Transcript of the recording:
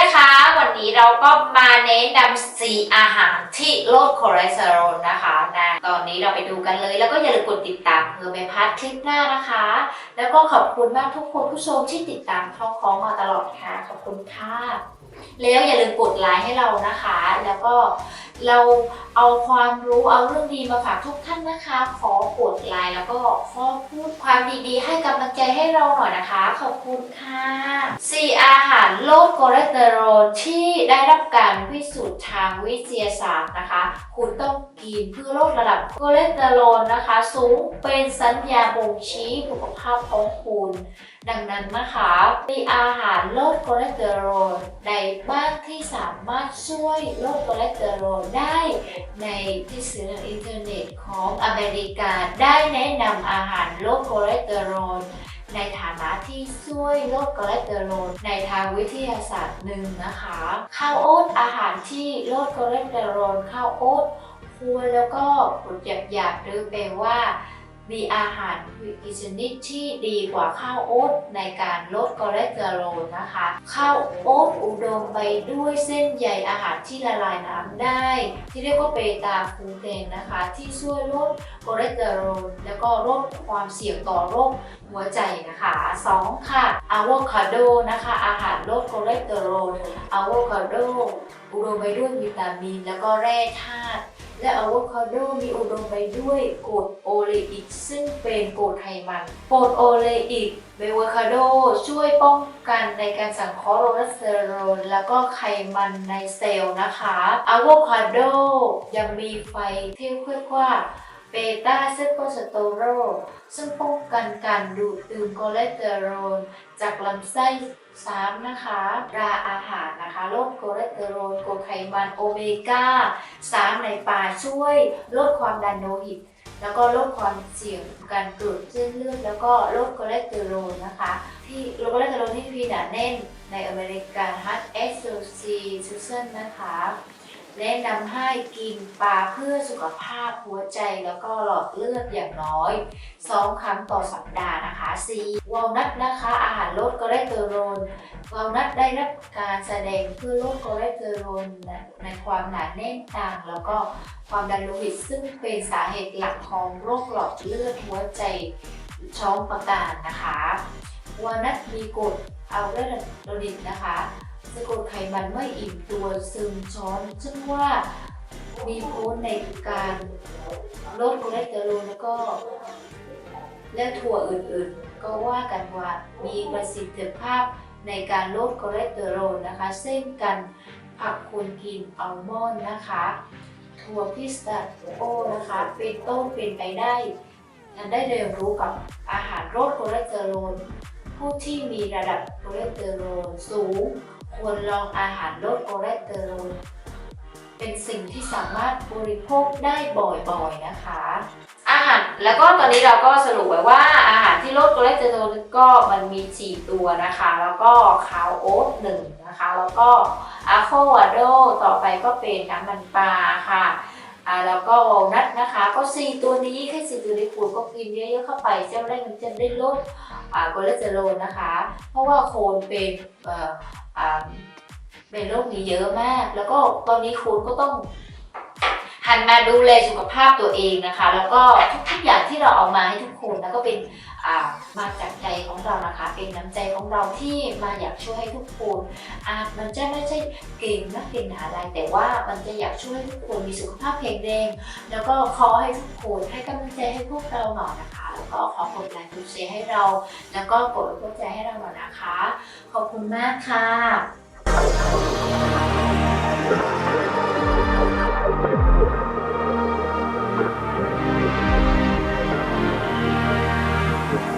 นะคะ วันนี้เราก็มาเน้นำสีอาหารที่ลดคอเลสเตอรอลนะคะนะตอนนี้เราไปดูกันเลย แล้วก็อย่าลืมกดติดตามเพื่อไม่พลาดคลิปหน้านะคะ แล้วก็ขอบคุณมากทุกคนผู้ชมที่ติดตามท้องของมาตลอดค่ะ ขอบคุณค่ะ แล้วอย่าลืมกดไลค์ให้เรานะคะ แล้วก็ เราเอาความรู้เอาเรื่องดีมาฝากทุกท่านนะคะ ขอกดไลค์แล้วก็ขอพูดความดีๆ ให้กำลังใจให้เราหน่อยนะคะ ขอบคุณค่ะสี่อาหารลดคอเลสเตอรอลที่ได้รับการพิสูจน์ทางวิทยาศาสตร์นะคะ คุณต้องกินเพื่อลดระดับคอเลสเตอรอลนะคะ สูงเป็นสัญญาณบ่งชี้สุขภาพของคุณ ดังนั้นนะคะมีอาหารลดคอเลสเตอรอลใดบ้างที่สามารถช่วยลดคอเลสเตอรอลได้ในที่สื่ออินเทอร์เน็ตของอเมริกา ได้แนะนำอาหารลดคอเลสเตอรอลในฐานะที่ช่วยลดคอเลสเตอรอลในทางวิทยาศาสตร์หนึ่งนะคะ ข้าวโอ๊ตอาหารที่ลดคอเลสเตอรอลข้าวโอ๊ตควรแล้วก็กรดหยาบๆหรือแปลว่า มีอาหารอีชนิดที่ดีกว่าข้าวโอ๊ตในการลดคอเลสเตอรอลนะคะ ข้าวโอ๊ตอุดมไปด้วยเส้นใยอาหารที่ละลายน้ำได้ ที่เรียกว่าเบตาคูเทนนะคะ ที่ช่วยลดคอเลสเตอรอลแล้วก็ลดความเสี่ยงต่อโรคหัวใจนะคะ2ค่ะอะโวคาโดนะคะ อาหารลดคอเลสเตอรอลอะโวคาโดอุดมไปด้วยวิตามินแล้วก็แร่ธาตุ และอะโวคาโดมีอุดมไปด้วยกรดโอเลอิกซึ่งเป็นกรดไขมันกรดโอเลอิกเบอะโวคาโดช่วยป้องกันในการสังเคราะห์โอเลสเตอรอลแล้วก็ไขมันในเซลล์นะคะอะโวคาโดยังมีไฟที่เรียกว่า เบต้าเซโคสโตโร ซึ่งป้องกันการดูดดื่มคอเลสเตอรอลจากลำไส้สามนะคะราอาหารนะคะลดคอเลสเตอรอลกรดไขมันโอเมก้าสารในปลาช่วยลดความดันโลหิต แล้วก็ลดความเสี่ยงการเกิดเส้นเลือดแล้วก็ลดคอเลสเตอรอลนะคะ ที่ลดคอเลสเตอรอลที่พีหนาแน่นในอเมริกัน Heart Association นะคะ แนะนำให้กินปลาเพื่อสุขภาพหัวใจแล้วก็หลอดเลือดอย่างน้อย 2 ครั้งต่อสัปดาห์นะคะ 4. วอลนัทนะคะอาหารลดคอเลสเตอรอลวอลนัทได้รับการแสดงเพื่อลดคอเลสเตอรอลในความหนาแน่นต่างแล้วก็ความดันโลหิตซึ่งเป็นสาเหตุหลักของโรคหลอดเลือดหัวใจช้องประการนะคะวอลนัทมีกรดอัลเดโรนิกนะคะ สะกดไขมันไม่อิ่มตัวซึมช้อนซึ่งว่ามีผลในการลดคอเลสเตอรอลแล้วก็และถั่วอื่นๆ ก็ว่ากันว่ามีประสิทธิภาพในการลดคอเลสเตอรอลนะคะเช่นกันผักควรกินอัลมอนด์นะคะถั่วพิสตาชิโอนะคะเป็นต้นเป็นไปได้ทันได้เรียนรู้กับอาหารลดคอเลสเตอรอลผู้ที่มีระดับคอเลสเตอรอลสูง ควรลองอาหารลดคอเลสเตอรอลเป็นสิ่งที่สามารถบริโภคได้บ่อยๆนะคะ อาหารแล้วก็ตอนนี้เราก็สรุปไว้ว่าอาหารที่ลดคอเลสเตอรอลก็มันมี 4 ตัวนะคะ แล้วก็คาวโอ๊ตหนึ่งนะคะ แล้วก็อะโควาโดต่อไปก็เป็นน้ำมันปลาค่ะ อ่าแล้วก็วอลนัทนะคะ ก็ 4 ตัวนี้แค่ 4 ตัวนี้คุณก็กินเยอะๆเข้าไปจะได้มันจะได้ลดอ่าคอเลสเตอรอลนะคะ เพราะว่าโคนเป็นเอ่ออ่าเป็นโรคนี้เยอะมาก แล้วก็ตอนนี้คุณก็ต้อง หันมาดูแลสุขภาพตัวเองนะคะ แล้วก็ทุกๆอย่างที่เราเอามาให้ทุกคนนะก็เป็นมาจากใจของเรานะคะ เป็นน้ำใจของเราที่มาอยากช่วยให้ทุกคนอาจมันจะไม่ใช่เก่งนักเก่งหาอะไรแต่ว่ามันจะอยากช่วยให้ทุกคนมีสุขภาพแข็งแรงแล้วก็ขอให้ทุกคนให้กำลังใจให้พวกเราหน่อยนะคะ แล้วก็ขอกดไลค์กดแชร์ให้เรา แล้วก็กดหัวใจให้เราหน่อยนะคะ ขอบคุณมากค่ะ